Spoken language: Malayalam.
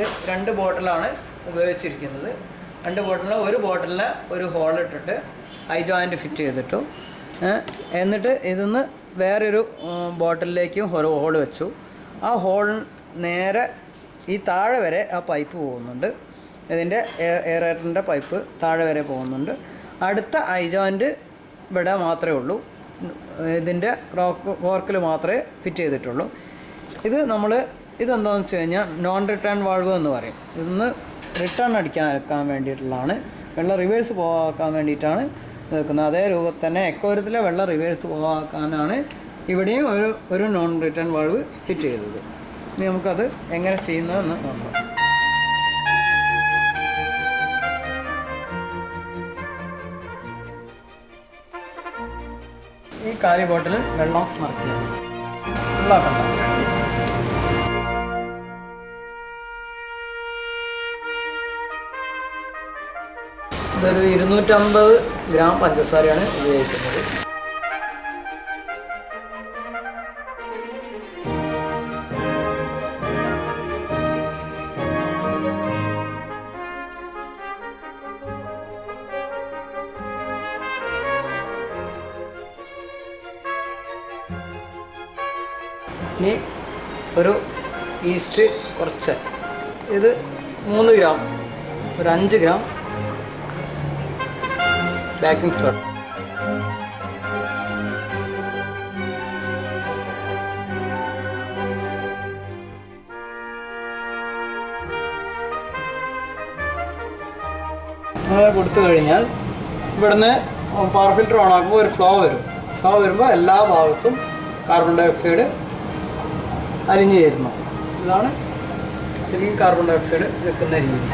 ഇത് രണ്ട് ബോട്ടിലാണ് ഉപയോഗിച്ചിരിക്കുന്നത്. രണ്ട് ബോട്ടിലിൽ ഒരു ബോട്ടിലിൽ ഒരു ഹോൾ ഇട്ടിട്ട് ഐ ജോയിന്റ് ഫിറ്റ് ചെയ്തിട്ടു. എന്നിട്ട് ഇതിന്ന് വേറൊരു ബോട്ടിലേക്കും ഒരു ഹോൾ വെച്ചു. ആ ഹോൾ നേരെ ഈ താഴെ വരെ ആ പൈപ്പ് പോകുന്നുണ്ട്. ഇതിന്റെ എയറേറ്ററിന്റെ പൈപ്പ് താഴെ വരെ പോകുന്നുണ്ട്. അടുത്ത ഐ ജോയിന്റ് ഇവിടെ മാത്രമേ ഉള്ളൂ. ഇതിന്റെ ക്രോക്ക് വോർക്കിൽ മാത്രമേ ഫിറ്റ് ചെയ്തിട്ടുള്ളൂ. ഇത് നമ്മൾ ഇതെന്താണെന്ന് വെച്ച് കഴിഞ്ഞാൽ നോൺ റിട്ടേൺ വാൾവ് എന്ന് പറയും. ഇതൊന്ന് റിട്ടേൺ അടിക്കാൻ വേണ്ടിയിട്ടുള്ളതാണ്. വെള്ളം റിവേഴ്സ് പോകാൻ വേണ്ടിയിട്ടാണ് നിൽക്കുന്നത്. അതേ രൂപത്തിൽ തന്നെ എക്കോരത്തിലെ വെള്ളം റിവേഴ്സ് പോകാനാണ് ഇവിടെയും ഒരു ഒരു നോൺ റിട്ടേൺ വാൾവ് ഫിറ്റ് ചെയ്തത്. ഇനി നമുക്കത് എങ്ങനെ ചെയ്യുന്നതെന്ന് നോക്കാം. ഈ കാലി ബോട്ടിൽ വെള്ളം നിറയ്ക്കുക. ഫുള്ളാക്കണ്ട ഇതൊരു ഇരുന്നൂറ്റമ്പത് ഗ്രാം പഞ്ചസാരയാണ് ഉപയോഗിക്കുന്നത്. ഇനി ഒരു ഈസ്റ്റ് കുറച്ച്. ഇത് മൂന്ന് ഗ്രാം ഒരു അഞ്ച് ഗ്രാം ബേക്കിംഗ് സോഡ അങ്ങനെ കൊടുത്തു കഴിഞ്ഞാൽ ഇവിടുന്ന് പവർ ഫിൽറ്റർ ഓൺ ആക്കുമ്പോൾ ഒരു ഫ്ലോ വരും. ഫ്ലോ വരുമ്പോൾ എല്ലാ ഭാഗത്തും കാർബൺ ഡൈ ഓക്സൈഡ് അലിഞ്ഞു ചേരുന്നു. ഇതാണ് ശരിക്കും കാർബൺ ഡൈ ഓക്സൈഡ് വെക്കുന്ന രീതി.